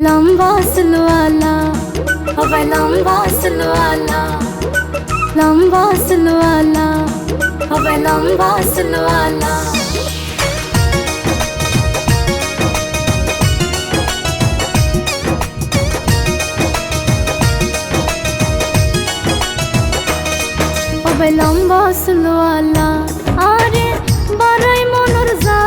লম্বা সুলওয়ালা হবাই লম্বা সুলওয়ালা লম্বা সুলওয়ালা হবাই লম্বা সুলওয়ালা হবাই লম্বা সুলওয়ালা আরে বড়ই মনর যা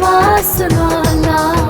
玛斯拉拉。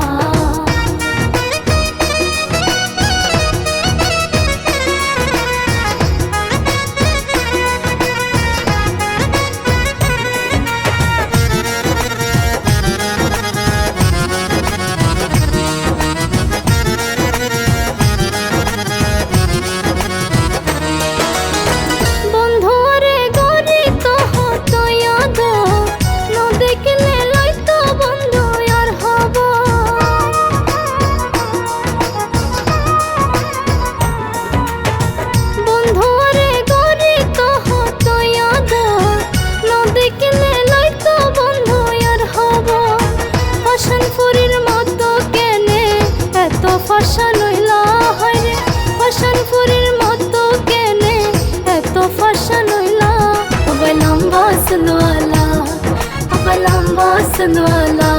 पसंद वाला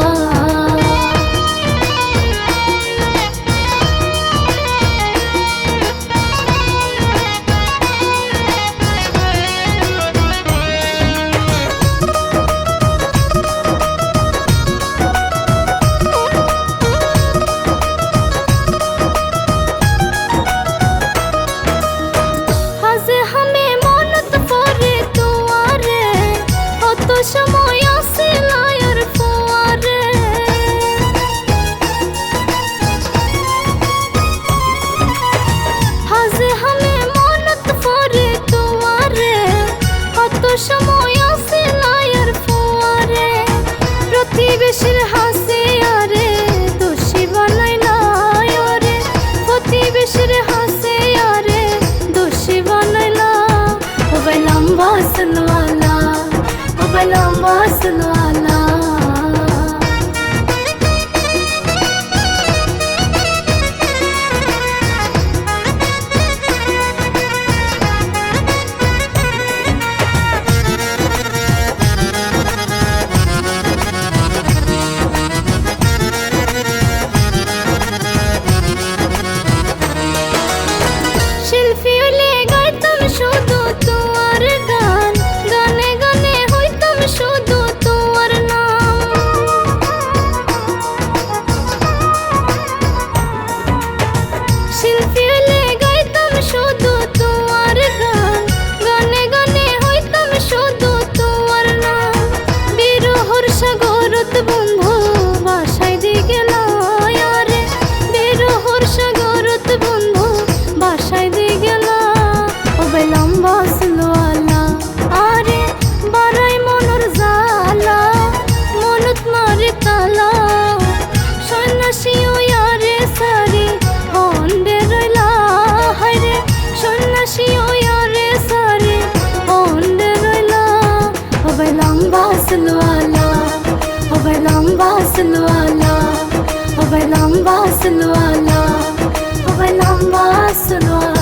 हमें मौन तो फोरे तू आ रे हो तो शम রে হাসে আরে দোষী বানাইলা। ও লম্বা সুনওয়ালা ও লম্বা सुन वाला अब लंबा सुन वाला अब लंबा सुन वाला